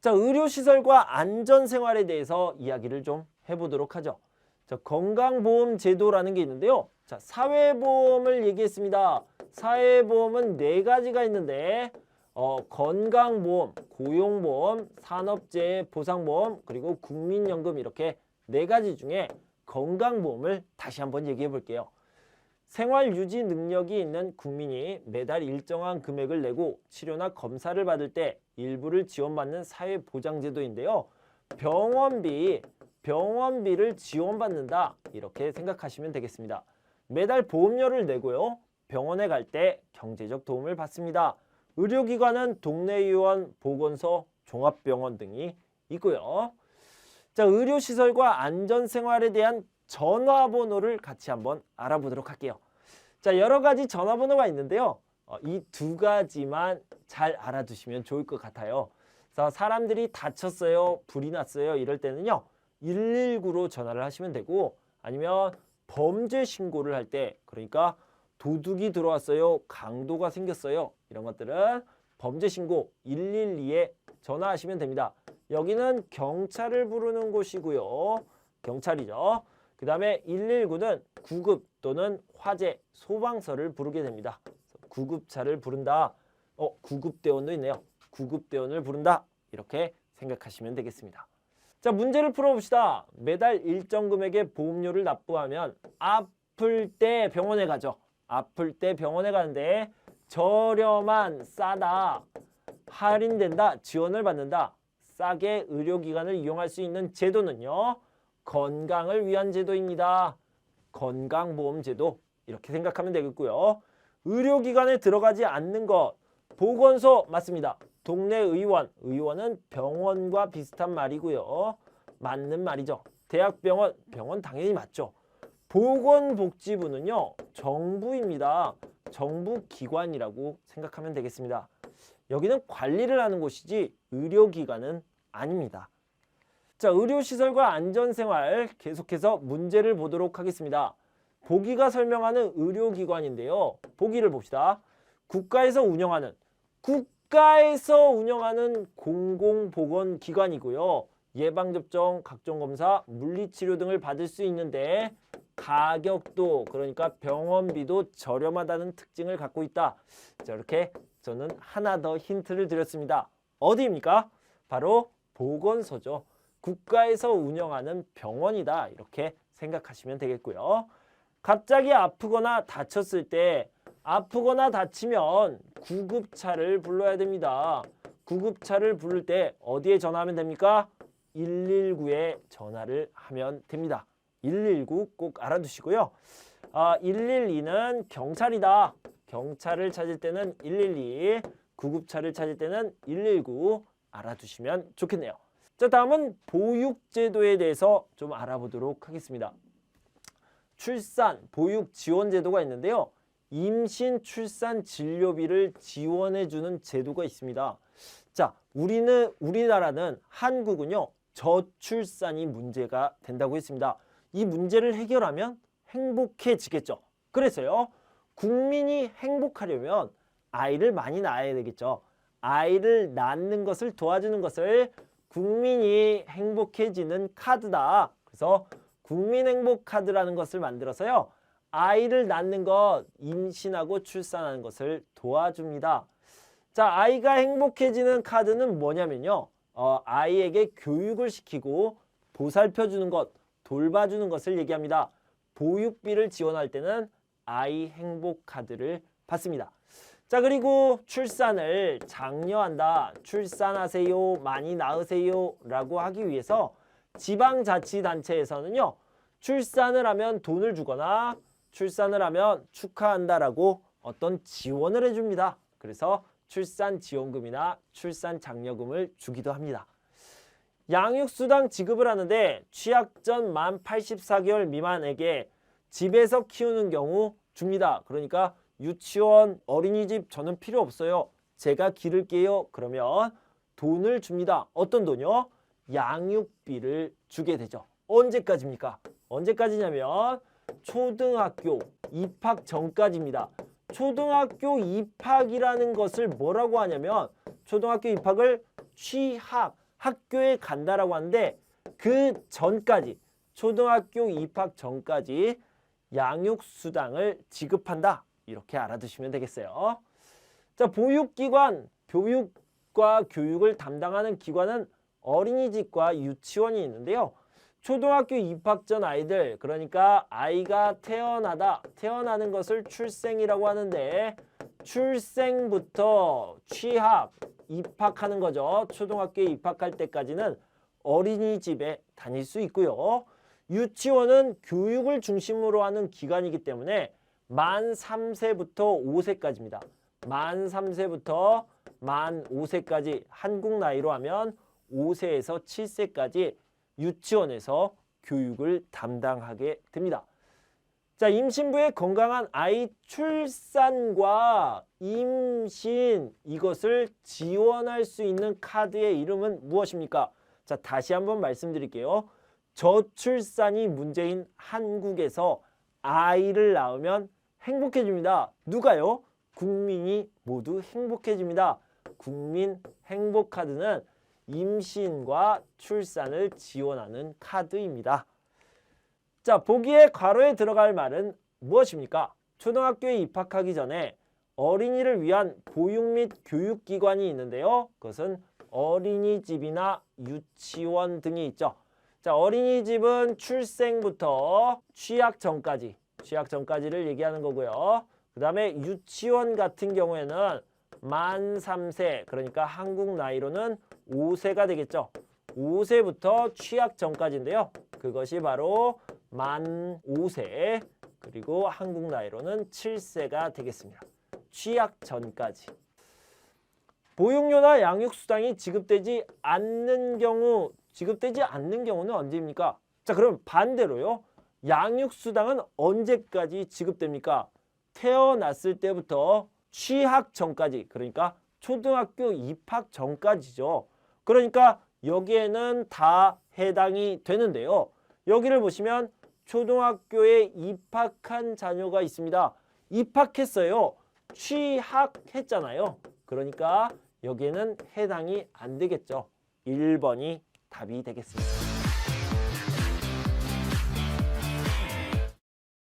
자, 의료시설과 안전생활에 대해서 이야기를 좀 해보도록 하죠. 자, 건강보험 제도라는 게 있는데요. 자, 사회보험을 얘기했습니다. 사회보험은 네 가지가 있는데, 어, 건강보험, 고용보험, 산업재해 보상보험, 그리고 국민연금 이렇게 네 가지 중에 건강보험을 다시 한번 얘기해 볼게요. 생활 유지 능력이 있는 국민이 매달 일정한 금액을 내고 치료나 검사를 받을 때 일부를 지원받는 사회보장제도인데요. 병원비, 병원비를 지원받는다. 이렇게 생각하시면 되겠습니다. 매달 보험료를 내고요. 병원에 갈 때 경제적 도움을 받습니다. 의료기관은 동네 의원, 보건소, 종합병원 등이 있고요. 자, 의료시설과 안전생활에 대한 전화번호를 같이 한번 알아보도록 할게요. 자, 여러 가지 전화번호가 있는데요. 이두 가지만 잘 알아두시면 좋을 것 같아요. 그래서 사람들이 다쳤어요, 불이 났어요 이럴 때는요. 119로 전화를 하시면 되고 아니면 범죄 신고를 할 때 그러니까 도둑이 들어왔어요, 강도가 생겼어요 이런 것들은 범죄 신고 112에 전화하시면 됩니다. 여기는 경찰을 부르는 곳이고요. 경찰이죠. 그 다음에 119는 구급 또는 화재, 소방서를 부르게 됩니다. 구급차를 부른다. 어, 구급대원도 있네요. 구급대원을 부른다. 이렇게 생각하시면 되겠습니다. 자, 문제를 풀어봅시다. 매달 일정 금액의 보험료를 납부하면 아플 때 병원에 가죠. 아플 때 병원에 가는데 저렴한, 싸다, 할인된다, 지원을 받는다. 싸게 의료기관을 이용할 수 있는 제도는요. 건강을 위한 제도입니다. 건강보험제도 이렇게 생각하면 되겠고요. 의료기관에 들어가지 않는 것 보건소 맞습니다. 동네 의원, 의원은 병원과 비슷한 말이고요. 맞는 말이죠. 대학병원, 병원 당연히 맞죠. 보건복지부는요. 정부입니다. 정부 기관이라고 생각하면 되겠습니다. 여기는 관리를 하는 곳이지 의료기관은 아닙니다. 자, 의료시설과 안전생활 계속해서 문제를 보도록 하겠습니다. 보기가 설명하는 의료기관인데요. 보기를 봅시다. 국가에서 운영하는 국가에서 운영하는 공공보건기관이고요. 예방접종, 각종 검사, 물리치료 등을 받을 수 있는데 가격도 그러니까 병원비도 저렴하다는 특징을 갖고 있다. 자, 이렇게 저는 하나 더 힌트를 드렸습니다. 어디입니까? 바로 보건소죠. 국가에서 운영하는 병원이다. 이렇게 생각하시면 되겠고요. 갑자기 아프거나 다쳤을 때 아프거나 다치면 구급차를 불러야 됩니다. 구급차를 부를 때 어디에 전화하면 됩니까? 119에 전화를 하면 됩니다. 119 꼭 알아두시고요. 아, 112는 경찰이다. 경찰을 찾을 때는 112, 구급차를 찾을 때는 119 알아두시면 좋겠네요. 자, 다음은 보육제도에 대해서 좀 알아보도록 하겠습니다. 출산, 보육 지원 제도가 있는데요. 임신, 출산 진료비를 지원해 주는 제도가 있습니다. 자, 우리는 우리나라는 한국은요. 저출산이 문제가 된다고 했습니다. 이 문제를 해결하면 행복해지겠죠. 그래서요. 국민이 행복하려면 아이를 많이 낳아야 되겠죠. 아이를 낳는 것을 도와주는 것을 국민이 행복해지는 카드다. 그래서 국민행복카드라는 것을 만들어서요. 아이를 낳는 것, 임신하고 출산하는 것을 도와줍니다. 자, 아이가 행복해지는 카드는 뭐냐면요. 어, 아이에게 교육을 시키고 보살펴주는 것, 돌봐주는 것을 얘기합니다. 보육비를 지원할 때는 아이 행복 카드를 받습니다. 자, 그리고 출산을 장려한다. 출산하세요. 많이 낳으세요. 라고 하기 위해서 지방자치단체에서는요. 출산을 하면 돈을 주거나 출산을 하면 축하한다 라고 어떤 지원을 해줍니다. 그래서 출산 지원금이나 출산 장려금을 주기도 합니다. 양육수당 지급을 하는데 취약 전 만 84개월 미만에게 집에서 키우는 경우 줍니다. 그러니까 유치원, 어린이집 저는 필요 없어요. 제가 기를게요. 그러면 돈을 줍니다. 어떤 돈요? 양육비를 주게 되죠. 언제까지입니까? 언제까지냐면 초등학교 입학 전까지입니다. 초등학교 입학이라는 것을 뭐라고 하냐면 초등학교 입학을 취학, 학교에 간다라고 하는데 그 전까지 초등학교 입학 전까지 양육수당을 지급한다. 이렇게 알아두시면 되겠어요. 자, 보육기관, 교육과 교육을 담당하는 기관은 어린이집과 유치원이 있는데요. 초등학교 입학 전 아이들, 그러니까 아이가 태어나다, 태어나는 것을 출생이라고 하는데 출생부터 취학, 입학하는 거죠. 초등학교에 입학할 때까지는 어린이집에 다닐 수 있고요. 유치원은 교육을 중심으로 하는 기관이기 때문에 만 3세부터 5세까지입니다. 만 3세부터 만 5세까지 한국 나이로 하면 5세에서 7세까지 유치원에서 교육을 담당하게 됩니다. 자, 임신부의 건강한 아이 출산과 임신 이것을 지원할 수 있는 카드의 이름은 무엇입니까? 자, 다시 한번 말씀드릴게요. 저출산이 문제인 한국에서 아이를 낳으면 행복해집니다. 누가요? 국민이 모두 행복해집니다. 국민 행복 카드는 임신과 출산을 지원하는 카드입니다. 자, 보기에 괄호에 들어갈 말은 무엇입니까? 초등학교에 입학하기 전에 어린이를 위한 보육 및 교육기관이 있는데요. 그것은 어린이집이나 유치원 등이 있죠. 자, 어린이집은 출생부터 취학 전까지, 취학 전까지를 얘기하는 거고요. 그 다음에 유치원 같은 경우에는 만 3세, 그러니까 한국 나이로는 5세가 되겠죠. 5세부터 취학 전까지인데요. 그것이 바로 만 5세, 그리고 한국 나이로는 7세가 되겠습니다. 취학 전까지. 보육료나 양육수당이 지급되지 않는 경우, 지급되지 않는 경우는 언제입니까? 자, 그럼 반대로요. 양육수당은 언제까지 지급됩니까? 태어났을 때부터 취학 전까지, 그러니까 초등학교 입학 전까지죠. 그러니까 여기에는 다 해당이 되는데요. 여기를 보시면 초등학교에 입학한 자녀가 있습니다. 입학했어요. 취학했잖아요. 그러니까 여기에는 해당이 안 되겠죠. 1번이 답이 되겠습니다.